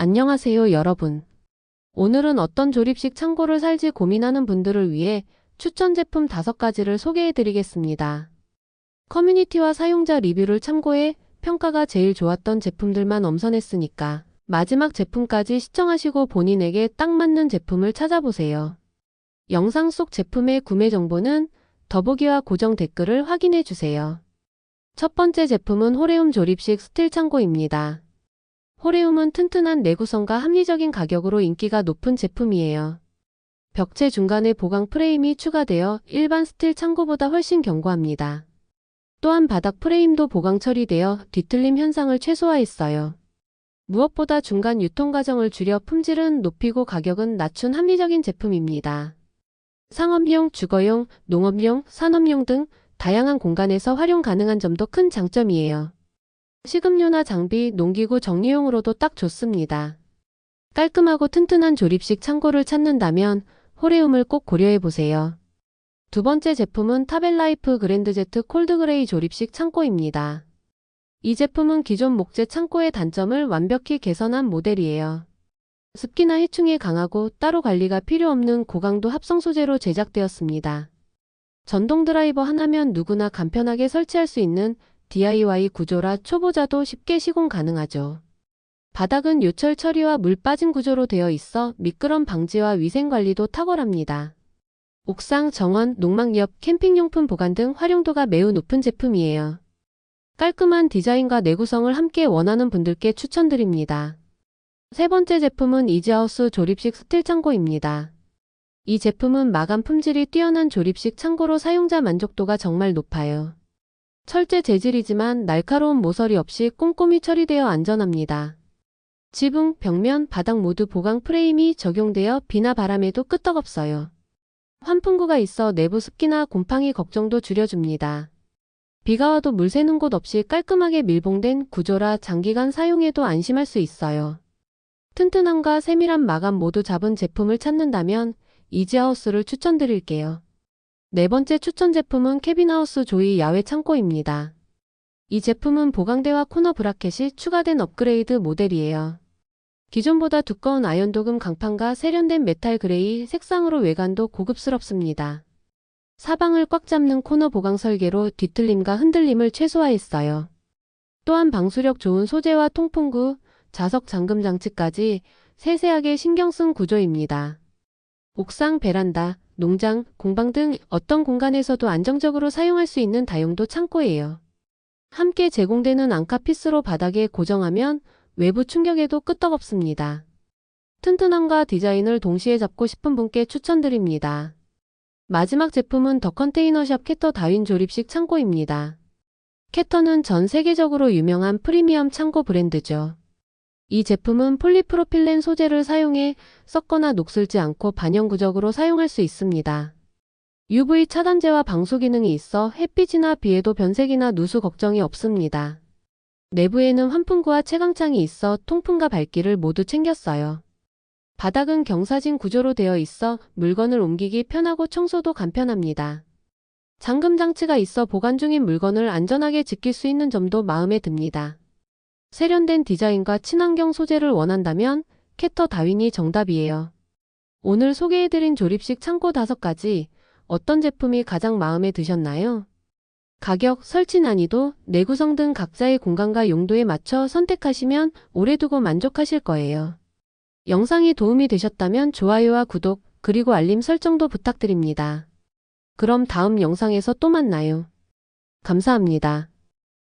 안녕하세요 여러분. 오늘은 어떤 조립식 창고를 살지 고민하는 분들을 위해 추천 제품 5가지를 소개해 드리겠습니다. 커뮤니티와 사용자 리뷰를 참고해 평가가 제일 좋았던 제품들만 엄선했으니까 마지막 제품까지 시청하시고 본인에게 딱 맞는 제품을 찾아보세요. 영상 속 제품의 구매 정보는 더보기와 고정 댓글을 확인해 주세요. 첫 번째 제품은 호레움 조립식 스틸 창고입니다. 호레움은 튼튼한 내구성과 합리적인 가격으로 인기가 높은 제품이에요. 벽체 중간에 보강 프레임이 추가되어 일반 스틸 창고보다 훨씬 견고합니다. 또한 바닥 프레임도 보강 처리되어 뒤틀림 현상을 최소화했어요. 무엇보다 중간 유통 과정을 줄여 품질은 높이고 가격은 낮춘 합리적인 제품입니다. 상업용, 주거용, 농업용, 산업용 등 다양한 공간에서 활용 가능한 점도 큰 장점이에요. 식음료나 장비, 농기구 정리용으로도 딱 좋습니다. 깔끔하고 튼튼한 조립식 창고를 찾는다면 호레움을 꼭 고려해 보세요. 두 번째 제품은 타벨라이프 그랜드제트 콜드그레이 조립식 창고입니다. 이 제품은 기존 목재 창고의 단점을 완벽히 개선한 모델이에요. 습기나 해충에 강하고 따로 관리가 필요 없는 고강도 합성 소재로 제작되었습니다. 전동 드라이버 하나면 누구나 간편하게 설치할 수 있는 DIY 구조라 초보자도 쉽게 시공 가능하죠. 바닥은 요철 처리와 물 빠진 구조로 되어 있어 미끄럼 방지와 위생 관리도 탁월합니다. 옥상, 정원, 농막 옆, 캠핑용품 보관 등 활용도가 매우 높은 제품이에요. 깔끔한 디자인과 내구성을 함께 원하는 분들께 추천드립니다. 세 번째 제품은 이지하우스 조립식 스틸 창고입니다. 이 제품은 마감 품질이 뛰어난 조립식 창고로 사용자 만족도가 정말 높아요. 철제 재질이지만 날카로운 모서리 없이 꼼꼼히 처리되어 안전합니다. 지붕, 벽면, 바닥 모두 보강 프레임이 적용되어 비나 바람에도 끄떡없어요. 환풍구가 있어 내부 습기나 곰팡이 걱정도 줄여줍니다. 비가 와도 물 새는 곳 없이 깔끔하게 밀봉된 구조라 장기간 사용해도 안심할 수 있어요. 튼튼함과 세밀한 마감 모두 잡은 제품을 찾는다면 이지하우스를 추천드릴게요. 네 번째 추천 제품은 캐빈하우스 조이 야외 창고입니다. 이 제품은 보강대와 코너 브라켓이 추가된 업그레이드 모델이에요. 기존보다 두꺼운 아연도금 강판과 세련된 메탈 그레이 색상으로 외관도 고급스럽습니다. 사방을 꽉 잡는 코너 보강 설계로 뒤틀림과 흔들림을 최소화했어요. 또한 방수력 좋은 소재와 통풍구, 자석 잠금 장치까지 세세하게 신경 쓴 구조입니다. 옥상, 베란다, 농장, 공방 등 어떤 공간에서도 안정적으로 사용할 수 있는 다용도 창고예요. 함께 제공되는 앙카 피스로 바닥에 고정하면 외부 충격에도 끄떡없습니다. 튼튼함과 디자인을 동시에 잡고 싶은 분께 추천드립니다. 마지막 제품은 더 컨테이너샵 캐터 다윈 조립식 창고입니다. 캐터는 전 세계적으로 유명한 프리미엄 창고 브랜드죠. 이 제품은 폴리프로필렌 소재를 사용해 썩거나 녹슬지 않고 반영구적으로 사용할 수 있습니다. UV 차단제와 방수 기능이 있어 햇빛이나 비에도 변색이나 누수 걱정이 없습니다. 내부에는 환풍구와 채광창이 있어 통풍과 밝기를 모두 챙겼어요. 바닥은 경사진 구조로 되어 있어 물건을 옮기기 편하고 청소도 간편합니다. 잠금 장치가 있어 보관 중인 물건을 안전하게 지킬 수 있는 점도 마음에 듭니다. 세련된 디자인과 친환경 소재를 원한다면 캐터 다윈이 정답이에요. 오늘 소개해드린 조립식 창고 5가지 어떤 제품이 가장 마음에 드셨나요? 가격, 설치 난이도, 내구성 등 각자의 공간과 용도에 맞춰 선택하시면 오래 두고 만족하실 거예요. 영상이 도움이 되셨다면 좋아요와 구독, 그리고 알림 설정도 부탁드립니다. 그럼 다음 영상에서 또 만나요. 감사합니다.